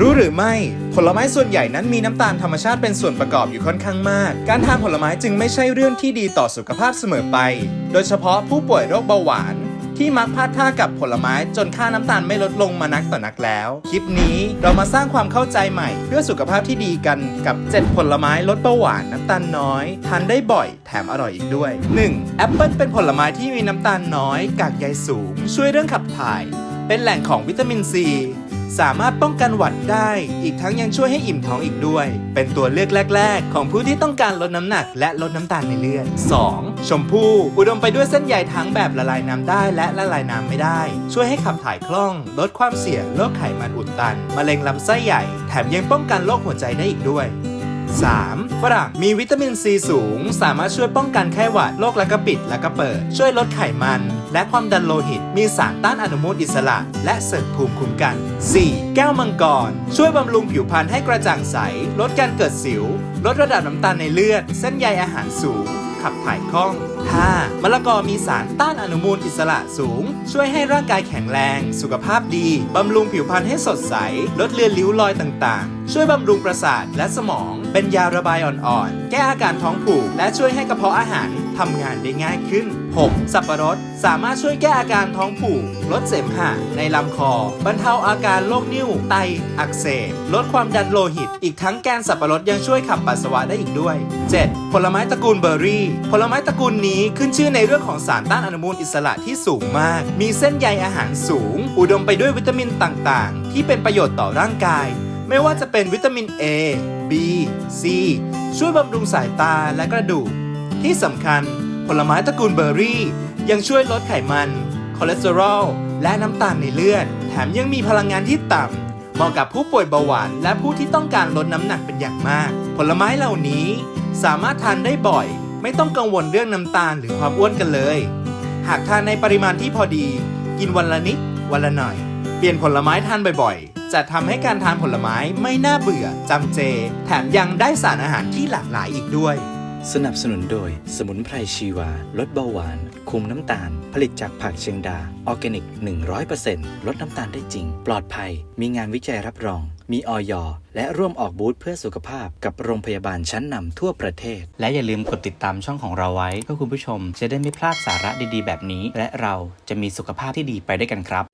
รู้หรือไม่ ผลไม้ส่วนใหญ่นั้นมีน้ำตาลธรรมชาติเป็นส่วนประกอบอยู่ค่อนข้างมาก การทานผลไม้จึงไม่ใช่เรื่องที่ดีต่อสุขภาพเสมอไป โดยเฉพาะผู้ป่วยโรคเบาหวาน ที่มักพลาดท่ากับผลไม้จนค่าน้ำตาลไม่ลดลงมานักต่อนักแล้ว คลิปนี้เรามาสร้างความเข้าใจใหม่ เพื่อสุขภาพที่ดีกันกับ 7 ผลไม้ลดเบาหวานน้ำตาลน้อยทานได้บ่อยแถมอร่อยอีกด้วย 1. แอปเปิลเป็นผลไม้ที่มีน้ำตาลน้อยกากใยสูง ช่วยเรื่องขับถ่าย เป็นแหล่งของวิตามินซี สามารถป้องกันหวัดได้ อีกทั้งยังช่วยให้อิ่มท้องอีกด้วย เป็นตัวเลือกแรก ๆ ของผู้ที่ต้องการลดน้ำหนัก และลดน้ำตาลในเลือด 2. ชมพู่อุดมไปด้วยเส้นใยทั้งแบบละลายน้ำได้และละลายน้ำไม่ได้ ช่วยให้ขับถ่ายคล่อง ลดความเสี่ยงโรคไขมันอุดตันมะเร็งลำไส้ใหญ่ แถมยังป้องกันโรคหัวใจได้อีกด้วย 3. ฝรั่งมีวิตามินซีสูง สามารถช่วยป้องกันไข้หวัดโรคและกระปิดและกระเปิด ช่วยลดไขมัน และความดันโลหิต มีสารต้านอนุมูลอิสระ และเสริมภูมิคุ้มกัน 4. แก้วมังกร ช่วยบำรุงผิวพรรณให้กระจ่างใส ลดการเกิดสิว ลดระดับน้ำตาลในเลือด เส้นใยอาหารสูง ขับถ่ายคล่อง 5. มะละกอมีสารต้านอนุมูลอิสระสูง ช่วยให้ร่างกายแข็งแรง สุขภาพดี บำรุงผิวพรรณให้สดใส ลดเลือนริ้วรอยต่างๆ ช่วยบำรุงประสาทและสมอง เป็นยาระบายอ่อนๆ แก้อาการท้องผูก และช่วยให้กระเพาะอาหารทำงานได้ง่ายขึ้น 6. สับปะรด สามารถช่วยแก้อาการท้องผูก ลดเสมหะในลำคอ บรรเทาอาการโรคนิ่ว ไต อักเสบ ลดความดันโลหิต อีกทั้งแกนสับปะรดยังช่วยขับปัสสาวะได้อีกด้วย 7. ผลไม้ตระกูลเบอร์รี่ ผลไม้ตระกูลนี้ขึ้นชื่อในเรื่องของสารต้านอนุมูลอิสระที่สูงมาก มีเส้นใยอาหารสูง อุดมไปด้วยวิตามินต่างๆ ที่เป็นประโยชน์ต่อร่างกาย ไม่ว่าจะเป็นวิตามิน A B C ช่วยบำรุงสายตาและกระดูก ที่สำคัญผลไม้ตระกูลเบอร์รี่ ยังช่วยลดไขมัน คอเลสเตอรอล และน้ำตาลในเลือด แถมยังมีพลังงานที่ต่ำ เหมาะกับผู้ป่วยเบาหวาน และผู้ที่ต้องการลดน้ำหนักเป็นอย่างมาก ผลไม้เหล่านี้สามารถทานได้บ่อย ไม่ต้องกังวลเรื่องน้ำตาลหรือความอ้วนกันเลย หากทานในปริมาณที่พอดี กินวันละนิดวันละหน่อย เปลี่ยนผลไม้ทานบ่อยๆ จะทำให้การทานผลไม้ไม่น่าเบื่อจำเจ แถมยังได้สารอาหารที่หลากหลายอีกด้วย สนับสนุนโดย สมุนไพรชีวา ลดเบาหวาน คุมน้ำตาล ผลิตจากผักเชียงดา ออร์แกนิก 100%ลดน้ำตาลได้จริง ปลอดภัย มีงานวิจัยรับรอง มีออยและร่วมออกบูธเพื่อสุขภาพกับโรงพยาบาลชั้นนำทั่วประเทศ และอย่าลืมกดติดตามช่องของเราไว้ เพื่อคุณผู้ชมจะได้ไม่พลาดสาระดีๆ แบบนี้ และเราจะมีสุขภาพที่ดีไปด้วยกันครับ